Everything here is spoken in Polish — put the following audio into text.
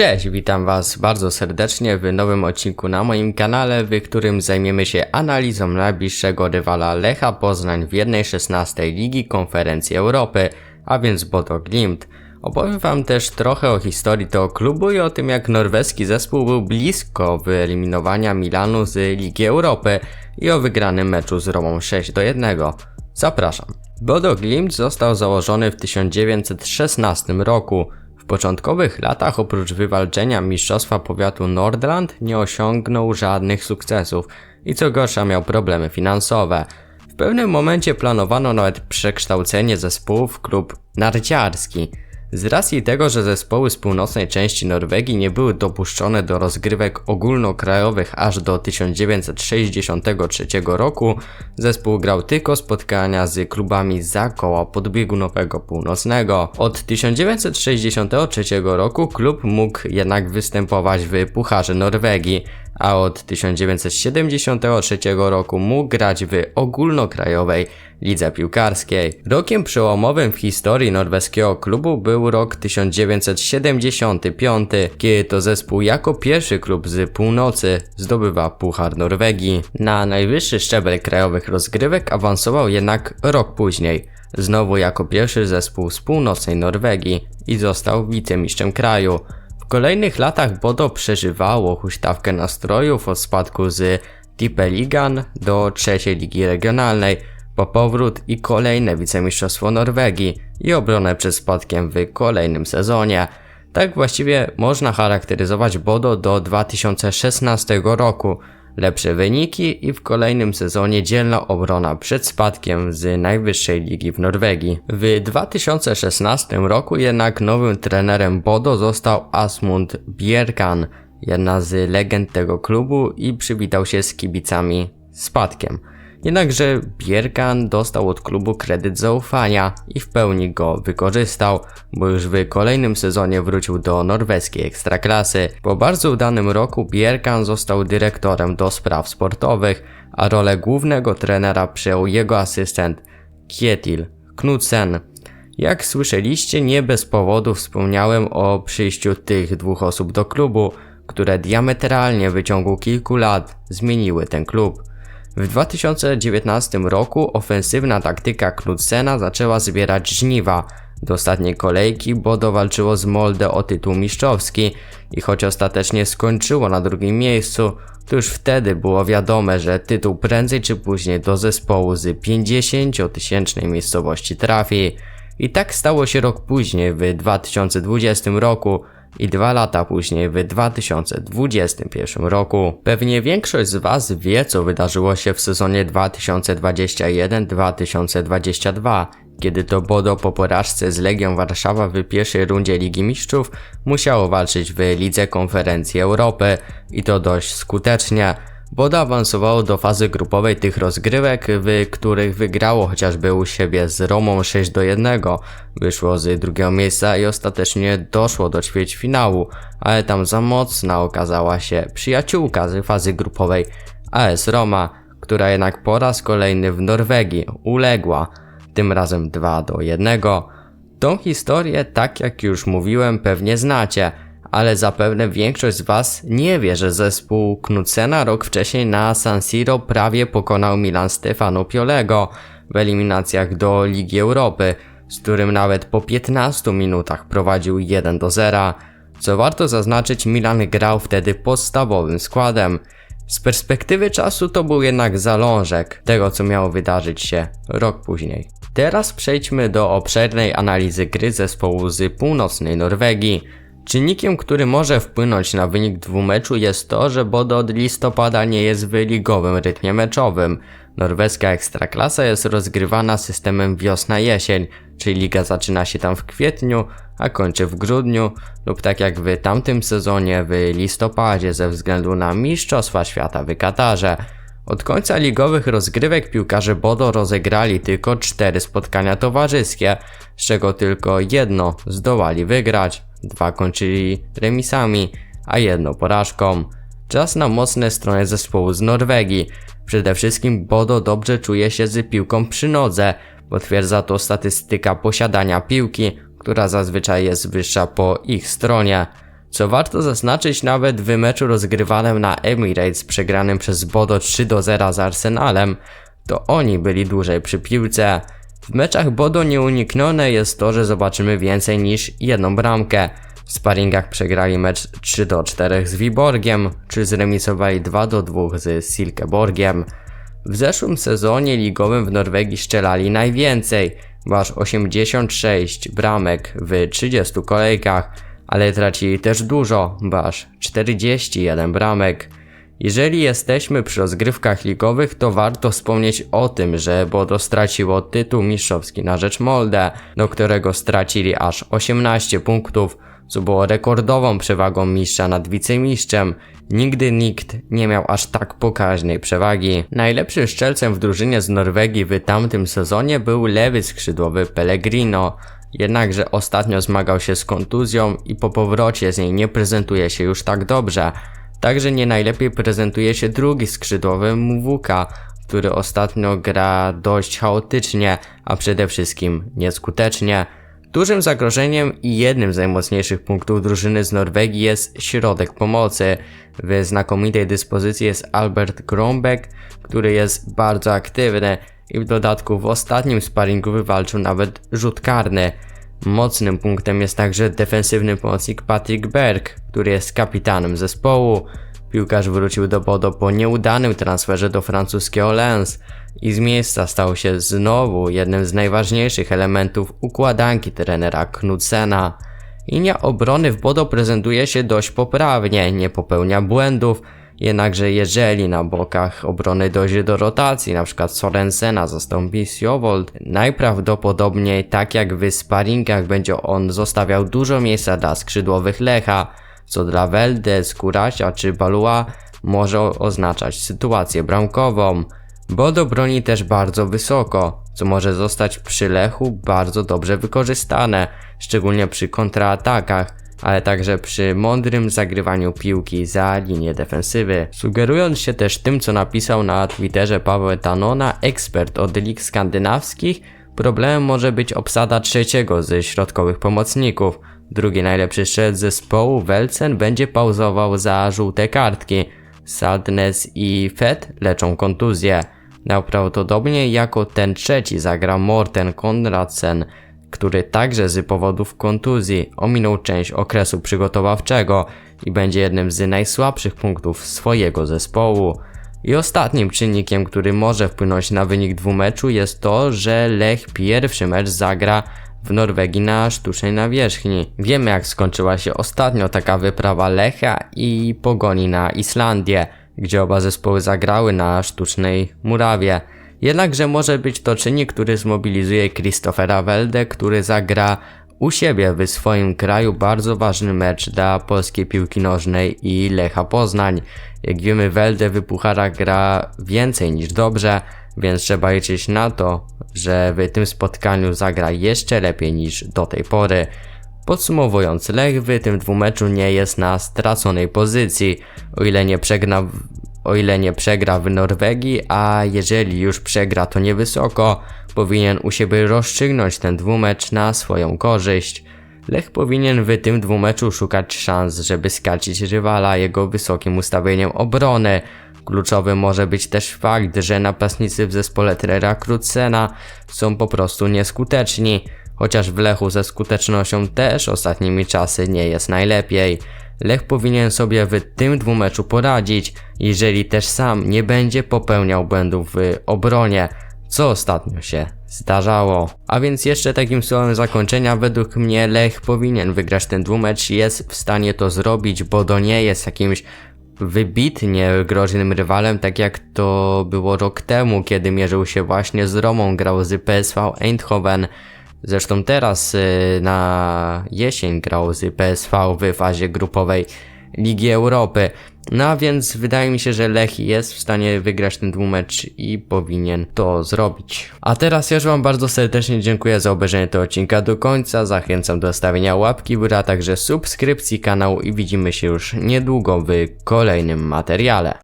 Cześć, witam Was bardzo serdecznie w nowym odcinku na moim kanale, w którym zajmiemy się analizą najbliższego rywala Lecha Poznań w 1.16 Ligi Konferencji Europy, a więc Bodo Glimt. Opowiem Wam też trochę o historii tego klubu i o tym jak norweski zespół był blisko wyeliminowania Milanu z Ligi Europy i o wygranym meczu z Romą 6 do 1. Zapraszam. Bodo Glimt został założony w 1916 roku. Początkowych latach oprócz wywalczenia Mistrzostwa Powiatu Nordland nie osiągnął żadnych sukcesów i co gorsza miał problemy finansowe. W pewnym momencie planowano nawet przekształcenie zespołu w klub narciarski. Z racji tego, że zespoły z północnej części Norwegii nie były dopuszczone do rozgrywek ogólnokrajowych aż do 1963 roku, zespół grał tylko spotkania z klubami za koła podbiegunowego północnego. Od 1963 roku klub mógł jednak występować w Pucharze Norwegii, a od 1973 roku mógł grać w ogólnokrajowej lidze piłkarskiej. Rokiem przełomowym w historii norweskiego klubu był rok 1975, kiedy to zespół jako pierwszy klub z północy zdobywa Puchar Norwegii. Na najwyższy szczebel krajowych rozgrywek awansował jednak rok później. Znowu jako pierwszy zespół z północnej Norwegii i został wicemistrzem kraju. W kolejnych latach Bodo przeżywało huśtawkę nastrojów od spadku z Tippeligan do trzeciej ligi regionalnej, po powrót i kolejne wicemistrzostwo Norwegii i obronę przed spadkiem w kolejnym sezonie. Tak właściwie można charakteryzować Bodo do 2016 roku. Lepsze wyniki i w kolejnym sezonie dzielna obrona przed spadkiem z najwyższej ligi w Norwegii. W 2016 roku jednak nowym trenerem Bodo został Asmund Bjerkan, jedna z legend tego klubu i przywitał się z kibicami spadkiem. Jednakże Bierkan dostał od klubu kredyt zaufania i w pełni go wykorzystał, bo już w kolejnym sezonie wrócił do norweskiej ekstraklasy. Po bardzo udanym roku Bierkan został dyrektorem do spraw sportowych, a rolę głównego trenera przejął jego asystent Kjetil Knudsen. Jak słyszeliście, nie bez powodu wspomniałem o przyjściu tych dwóch osób do klubu, które diametralnie w ciągu kilku lat zmieniły ten klub. W 2019 roku ofensywna taktyka Knudsena zaczęła zbierać żniwa. Do ostatniej kolejki Bodo walczyło z Molde o tytuł mistrzowski i choć ostatecznie skończyło na drugim miejscu, to już wtedy było wiadome, że tytuł prędzej czy później do zespołu z 50-tysięcznej miejscowości trafi. I tak stało się rok później, w 2020 roku, i dwa lata później, w 2021 roku. Pewnie większość z Was wie, co wydarzyło się w sezonie 2021-2022, kiedy to Bodo po porażce z Legią Warszawa w pierwszej rundzie Ligi Mistrzów musiało walczyć w Lidze Konferencji Europy i to dość skutecznie. Bodo awansowało do fazy grupowej tych rozgrywek, w których wygrało chociażby u siebie z Romą 6 do 1, wyszło z drugiego miejsca i ostatecznie doszło do ćwierćfinału, ale tam za mocna okazała się przyjaciółka z fazy grupowej AS Roma, która jednak po raz kolejny w Norwegii uległa, tym razem 2 do 1. Tą historię, tak jak już mówiłem, pewnie znacie – ale zapewne większość z Was nie wie, że zespół Knudsena rok wcześniej na San Siro prawie pokonał Milan Stefano Piolego w eliminacjach do Ligi Europy, z którym nawet po 15 minutach prowadził 1 do 0. Co warto zaznaczyć, Milan grał wtedy podstawowym składem. Z perspektywy czasu to był jednak zalążek tego, co miało wydarzyć się rok później. Teraz przejdźmy do obszernej analizy gry zespołu z północnej Norwegii. Czynnikiem, który może wpłynąć na wynik dwumeczu jest to, że Bodo od listopada nie jest w ligowym rytmie meczowym. Norweska ekstraklasa jest rozgrywana systemem wiosna-jesień, czyli liga zaczyna się tam w kwietniu, a kończy w grudniu, lub tak jak w tamtym sezonie w listopadzie ze względu na Mistrzostwa Świata w Katarze. Od końca ligowych rozgrywek piłkarze Bodo rozegrali tylko cztery spotkania towarzyskie, z czego tylko jedno zdołali wygrać dwa kończyli remisami, a jedno porażką. Czas na mocne strony zespołu z Norwegii. Przede wszystkim Bodo dobrze czuje się z piłką przy nodze, potwierdza to statystyka posiadania piłki, która zazwyczaj jest wyższa po ich stronie. Co warto zaznaczyć nawet w meczu rozgrywanym na Emirates przegranym przez Bodo 3 do 0 z Arsenalem, to oni byli dłużej przy piłce. W meczach Bodo nieuniknione jest to, że zobaczymy więcej niż jedną bramkę. W sparingach przegrali mecz 3 do 4 z Wiborgiem, czy zremisowali 2 do 2 z Silkeborgiem. W zeszłym sezonie ligowym w Norwegii strzelali najwięcej, bo aż 86 bramek w 30 kolejkach, ale tracili też dużo, bo aż 41 bramek. Jeżeli jesteśmy przy rozgrywkach ligowych, to warto wspomnieć o tym, że Bodo straciło tytuł mistrzowski na rzecz Molde, do którego stracili aż 18 punktów, co było rekordową przewagą mistrza nad wicemistrzem. Nigdy nikt nie miał aż tak pokaźnej przewagi. Najlepszym strzelcem w drużynie z Norwegii w tamtym sezonie był lewy skrzydłowy Pellegrino. Jednakże ostatnio zmagał się z kontuzją i po powrocie z niej nie prezentuje się już tak dobrze. Także nie najlepiej prezentuje się drugi skrzydłowy Muwuka, który ostatnio gra dość chaotycznie, a przede wszystkim nieskutecznie. Dużym zagrożeniem i jednym z najmocniejszych punktów drużyny z Norwegii jest środek pomocy. W znakomitej dyspozycji jest Albert Grombeck, który jest bardzo aktywny i w dodatku w ostatnim sparingu wywalczył nawet rzut karny. Mocnym punktem jest także defensywny pomocnik Patrick Berg, który jest kapitanem zespołu. Piłkarz wrócił do Bodo po nieudanym transferze do francuskiego Lens i z miejsca stał się znowu jednym z najważniejszych elementów układanki trenera Knudsena. Linia obrony w Bodo prezentuje się dość poprawnie, nie popełnia błędów, jednakże jeżeli na bokach obrony dojdzie do rotacji, np. Sorensena zastąpi Sjowold, najprawdopodobniej tak jak w sparingach będzie on zostawiał dużo miejsca dla skrzydłowych Lecha, co dla Welde, Skurasia czy Balua może oznaczać sytuację bramkową. Bodo broni też bardzo wysoko, co może zostać przy Lechu bardzo dobrze wykorzystane, szczególnie przy kontratakach, ale także przy mądrym zagrywaniu piłki za linię defensywy. Sugerując się też tym, co napisał na Twitterze Paweł Tanona, ekspert od lig skandynawskich, problemem może być obsada trzeciego ze środkowych pomocników. Drugi najlepszy strzelec zespołu, Welcen, będzie pauzował za żółte kartki. Sadness i Fett leczą kontuzję. Najprawdopodobniej jako ten trzeci zagra Morten Konradsen, który także z powodów kontuzji ominął część okresu przygotowawczego i będzie jednym z najsłabszych punktów swojego zespołu. I ostatnim czynnikiem, który może wpłynąć na wynik dwumeczu jest to, że Lech pierwszy mecz zagra w Norwegii na sztucznej nawierzchni. Wiemy jak skończyła się ostatnio taka wyprawa Lecha i Pogoni na Islandię, gdzie oba zespoły zagrały na sztucznej murawie. Jednakże może być to czynnik, który zmobilizuje Christophera Welde, który zagra u siebie w swoim kraju bardzo ważny mecz dla polskiej piłki nożnej i Lecha Poznań. Jak wiemy, Welde w pucharach gra więcej niż dobrze, więc trzeba liczyć na to, że w tym spotkaniu zagra jeszcze lepiej niż do tej pory. Podsumowując, Lech w tym dwumeczu nie jest na straconej pozycji, o ile nie przegra w, o ile nie przegra w Norwegii, a jeżeli już przegra to niewysoko, powinien u siebie rozstrzygnąć ten dwumecz na swoją korzyść. Lech powinien w tym dwumeczu szukać szans, żeby skalcić rywala jego wysokim ustawieniem obrony. Kluczowy może być też fakt, że napastnicy w zespole trenera Krutsena są po prostu nieskuteczni, chociaż w Lechu ze skutecznością też ostatnimi czasy nie jest najlepiej. Lech powinien sobie w tym dwumeczu poradzić, jeżeli też sam nie będzie popełniał błędów w obronie, co ostatnio się zdarzało. A więc jeszcze takim słowem zakończenia, według mnie Lech powinien wygrać ten dwumecz, jest w stanie to zrobić, bo to nie jest jakimś wybitnie groźnym rywalem, tak jak to było rok temu, kiedy mierzył się właśnie z Romą, grał z PSV Eindhoven. Zresztą teraz y, na jesień grał z PSV w fazie grupowej Ligi Europy. No a więc wydaje mi się, że Lech jest w stanie wygrać ten dwumecz i powinien to zrobić. A teraz już wam bardzo serdecznie dziękuję za obejrzenie tego odcinka do końca. Zachęcam do stawienia łapki w górę, także subskrypcji kanału i widzimy się już niedługo w kolejnym materiale.